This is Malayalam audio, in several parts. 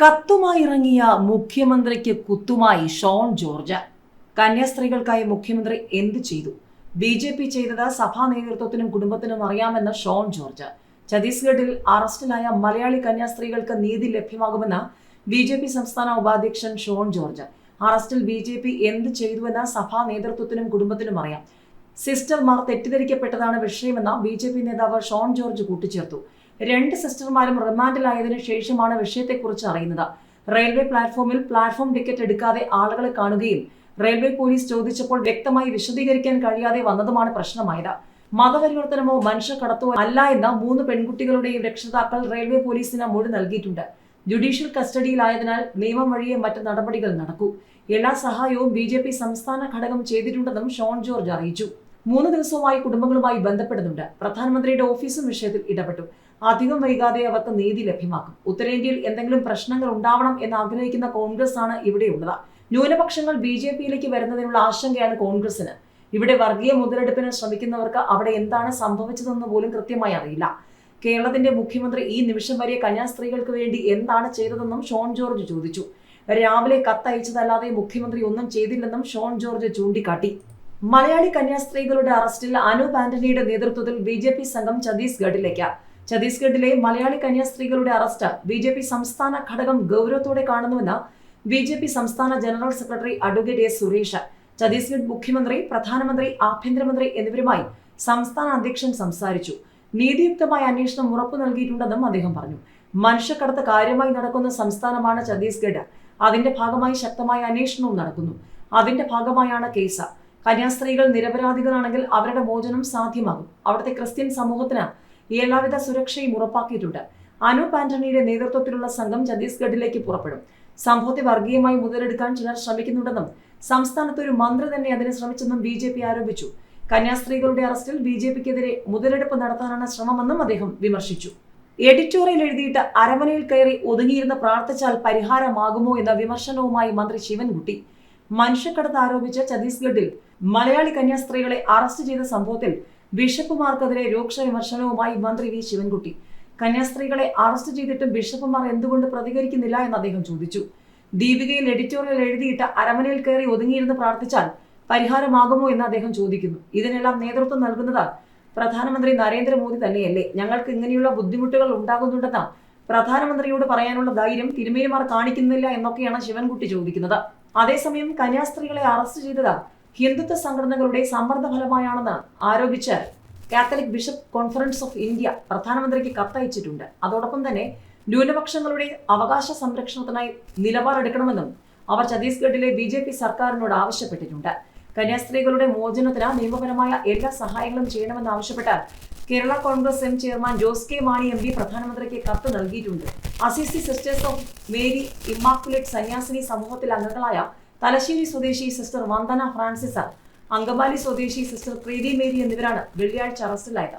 കത്തുമായി ഇറങ്ങിയ മുഖ്യമന്ത്രിക്ക് കുത്തുമായി ഷോൺ ജോർജ്. കന്യാസ്ത്രീകൾക്കായി മുഖ്യമന്ത്രി എന്തു ചെയ്തു? ബി ജെ പി ചെയ്തത് സഭാ നേതൃത്വത്തിനും കുടുംബത്തിനും അറിയാമെന്ന് ഷോൺ ജോർജ്. ഛത്തീസ്ഗഡിൽ അറസ്റ്റിലായ മലയാളി കന്യാസ്ത്രീകൾക്ക് നീതി ലഭ്യമാകുമെന്ന് ബി ജെ പി സംസ്ഥാന ഉപാധ്യക്ഷൻ ഷോൺ ജോർജ്. അറസ്റ്റിൽ ബി ജെ പി എന്ത് ചെയ്തുവെന്ന് സഭാ നേതൃത്വത്തിനും കുടുംബത്തിനും അറിയാം. സിസ്റ്റർമാർ തെറ്റിദ്ധരിക്കപ്പെട്ടതാണ് വിഷയമെന്ന് ബി ജെ പി നേതാവ് ഷോൺ ജോർജ് കൂട്ടിച്ചേർത്തു. രണ്ട് സിസ്റ്റർമാരും റിമാൻഡിലായതിനു ശേഷമാണ് വിഷയത്തെക്കുറിച്ച് അറിയുന്നത്. റെയിൽവേ പ്ലാറ്റ്ഫോമിൽ പ്ലാറ്റ്ഫോം ടിക്കറ്റ് എടുക്കാതെ ആളുകളെ കാണുകയും റെയിൽവേ പോലീസ് ചോദിച്ചപ്പോൾ വ്യക്തമായി വിശദീകരിക്കാൻ കഴിയാതെ വന്നതുമാണ് പ്രശ്നമായത്. മതപരിവർത്തനമോ മനുഷ്യക്കടത്തോ അല്ല എന്ന മൂന്ന് പെൺകുട്ടികളുടെയും രക്ഷിതാക്കൾ റെയിൽവേ പോലീസിന് മൊഴി നൽകിയിട്ടുണ്ട്. ജുഡീഷ്യൽ കസ്റ്റഡിയിലായതിനാൽ നിയമം വഴിയെ മറ്റ് നടപടികൾ നടക്കൂ. എല്ലാ സഹായവും ബി ജെ പി സംസ്ഥാന ഘടകം ചെയ്തിട്ടുണ്ടെന്നും ഷോൺ ജോർജ് അറിയിച്ചു. മൂന്ന് ദിവസവുമായി കുടുംബങ്ങളുമായി ബന്ധപ്പെടുന്നുണ്ട്. പ്രധാനമന്ത്രിയുടെ ഓഫീസും വിഷയത്തിൽ ഇടപെട്ടു. അധികം വൈകാതെ അവർക്ക് നീതി ലഭ്യമാക്കും. ഉത്തരേന്ത്യയിൽ എന്തെങ്കിലും പ്രശ്നങ്ങൾ ഉണ്ടാവണം എന്ന് ആഗ്രഹിക്കുന്ന കോൺഗ്രസ് ആണ് ഇവിടെയുള്ളത്. ന്യൂനപക്ഷങ്ങൾ ബി ജെ പിയിലേക്ക് വരുന്നതിനുള്ള ആശങ്കയാണ് കോൺഗ്രസിന് ഇവിടെ വർഗീയ മുതലെടുപ്പിന് ശ്രമിക്കുന്നവർക്ക് അവിടെ എന്താണ് സംഭവിച്ചതെന്ന് പോലും കൃത്യമായി അറിയില്ല. കേരളത്തിന്റെ മുഖ്യമന്ത്രി ഈ നിമിഷം വരെ കന്യാസ്ത്രീകൾക്ക് വേണ്ടി എന്താണ് ചെയ്തതെന്നും ഷോൺ ജോർജ് ചോദിച്ചു. രാവിലെ കത്തയച്ചതല്ലാതെ മുഖ്യമന്ത്രി ഒന്നും ചെയ്തില്ലെന്നും ഷോൺ ജോർജ് ചൂണ്ടിക്കാട്ടി. മലയാളി കന്യാസ്ത്രീകളുടെ അറസ്റ്റിൽ അനൂപ് ആന്റണിയുടെ നേതൃത്വത്തിൽ ബി ജെ പി സംഘം ഛത്തീസ്ഗഡിലേക്ക് ഛത്തീസ്ഗഡിലെ മലയാളി കന്യാസ്ത്രീകളുടെ അറസ്റ്റ് ബി ജെ പി സംസ്ഥാന ഘടകം ഗൗരവത്തോടെ കാണുന്നുവെന്ന് ബി ജെ പി സംസ്ഥാന general secretary advocate S Suresh Chhattisgarh മുഖ്യമന്ത്രി പ്രധാനമന്ത്രി ആഭ്യന്തരമന്ത്രി എന്നിവരുമായി സംസ്ഥാന അധ്യക്ഷൻ സംസാരിച്ചു. നീതിയുക്തമായ അന്വേഷണം ഉറപ്പു നൽകിയിട്ടുണ്ടെന്നും അദ്ദേഹം പറഞ്ഞു. മനുഷ്യക്കടത്ത് കാര്യമായി നടക്കുന്ന സംസ്ഥാനമാണ് ഛത്തീസ്ഗഡ്. അതിന്റെ ഭാഗമായി ശക്തമായ അന്വേഷണവും നടക്കുന്നു. അതിന്റെ ഭാഗമായാണ് കേസ്. കന്യാസ്ത്രീകൾ നിരപരാധികളാണെങ്കിൽ അവരുടെ മോചനം സാധ്യമാകും. അവിടുത്തെ ക്രിസ്ത്യൻ സമൂഹത്തിന് എല്ലാവിധ സുരക്ഷയും ഉറപ്പാക്കിയിട്ടുണ്ട്. അനൂപ് ആന്റണിയുടെ നേതൃത്വത്തിലുള്ള സംഘം ഛത്തീസ്ഗഡിലേക്ക് പുറപ്പെടും. സംഭവത്തെ വർഗീയമായി മുതലെടുക്കാൻ ചിലർ ശ്രമിക്കുന്നുണ്ടെന്നും സംസ്ഥാനത്ത് ഒരു മന്ത്രി തന്നെ അതിനെ ശ്രമിച്ചെന്നും ബി ജെ പി ആരോപിച്ചു. കന്യാസ്ത്രീകളുടെ അറസ്റ്റിൽ ബി ജെ പിക്കെതിരെ മുതലെടുപ്പ് നടത്താനാണ് ശ്രമമെന്നും അദ്ദേഹം വിമർശിച്ചു. എഡിറ്റോറിയൽ എഴുതിയിട്ട് അരമനയിൽ കയറി ഒതുങ്ങിയിരുന്ന് പ്രാർത്ഥിച്ചാൽ പരിഹാരമാകുമോ എന്ന വിമർശനവുമായി മന്ത്രി ശിവൻകുട്ടി. മനുഷ്യക്കടത്ത് ആരോപിച്ച ഛത്തീസ്ഗഡിൽ മലയാളി കന്യാസ്ത്രീകളെ അറസ്റ്റ് ചെയ്ത സംഭവത്തിൽ ബിഷപ്പുമാർക്കെതിരെ രൂക്ഷ വിമർശനവുമായി മന്ത്രി വി. ശിവൻകുട്ടി. കന്യാസ്ത്രീകളെ അറസ്റ്റ് ചെയ്തിട്ടും ബിഷപ്പുമാർ എന്തുകൊണ്ട് പ്രതികരിക്കുന്നില്ല എന്ന് അദ്ദേഹം ചോദിച്ചു. ദീപികയിൽ എഡിറ്റോറിയൽ എഴുതിയിട്ട് അരമനയിൽ കയറി ഒതുങ്ങിയിരുന്ന് പ്രാർത്ഥിച്ചാൽ പരിഹാരമാകുമോ എന്ന് അദ്ദേഹം ചോദിക്കുന്നു. ഇതിനെല്ലാം നേതൃത്വം നൽകുന്നത് പ്രധാനമന്ത്രി നരേന്ദ്രമോദി തന്നെയല്ലേ. ഞങ്ങൾക്ക് ഇങ്ങനെയുള്ള ബുദ്ധിമുട്ടുകൾ ഉണ്ടാകുന്നുണ്ടെന്ന പ്രധാനമന്ത്രിയോട് പറയാനുള്ള ധൈര്യം തിരുമേനിമാർ കാണിക്കുന്നില്ല എന്നൊക്കെയാണ് ശിവൻകുട്ടി ചോദിക്കുന്നത്. അതേസമയം കന്യാസ്ത്രീകളെ അറസ്റ്റ് ചെയ്തത് ഹിന്ദുത്വ സംഘടനകളുടെ സമ്മർദ്ദ ഫലമായാണെന്ന് ആരോപിച്ച് Catholic bishop conference of India പ്രധാനമന്ത്രിക്ക് കത്തയച്ചിട്ടുണ്ട്. അതോടൊപ്പം തന്നെ ന്യൂനപക്ഷങ്ങളുടെ അവകാശ സംരക്ഷണത്തിനായി നിലപാടെടുക്കണമെന്നും അവർ ഛത്തീസ്ഗഡിലെ ബി ജെ പി സർക്കാരിനോട് ആവശ്യപ്പെട്ടിട്ടുണ്ട്. കന്യാസ്ത്രീകളുടെ മോചനത്തിന് നിയമപരമായ എല്ലാ സഹായങ്ങളും ചെയ്യണമെന്ന് ആവശ്യപ്പെട്ട് Kerala Congress M chairman Jose K Mani M P പ്രധാനമന്ത്രിക്ക് കത്ത് നൽകിയിട്ടുണ്ട്. Assisi sisters of Mary Immaculate സന്യാസിനി സമൂഹത്തിൽ അംഗങ്ങളായ തലശ്ശേരി സ്വദേശി സിസ്റ്റർ വന്ദന ഫ്രാൻസിസ് അങ്കമാലി സ്വദേശി സിസ്റ്റർ പ്രീതി മേരി എന്നിവരാണ് വെള്ളിയാഴ്ച അറസ്റ്റിലായത്.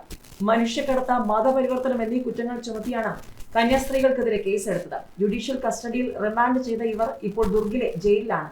മനുഷ്യക്കടത്ത മതപരിവർത്തനം എന്നീ കുറ്റങ്ങൾ ചുമത്തിയാണ് കന്യാസ്ത്രീകൾക്കെതിരെ കേസെടുത്തത്. ജുഡീഷ്യൽ കസ്റ്റഡിയിൽ റിമാൻഡ് ചെയ്ത ഇവർ ഇപ്പോൾ ദുർഗിലെ ജയിലിലാണ്.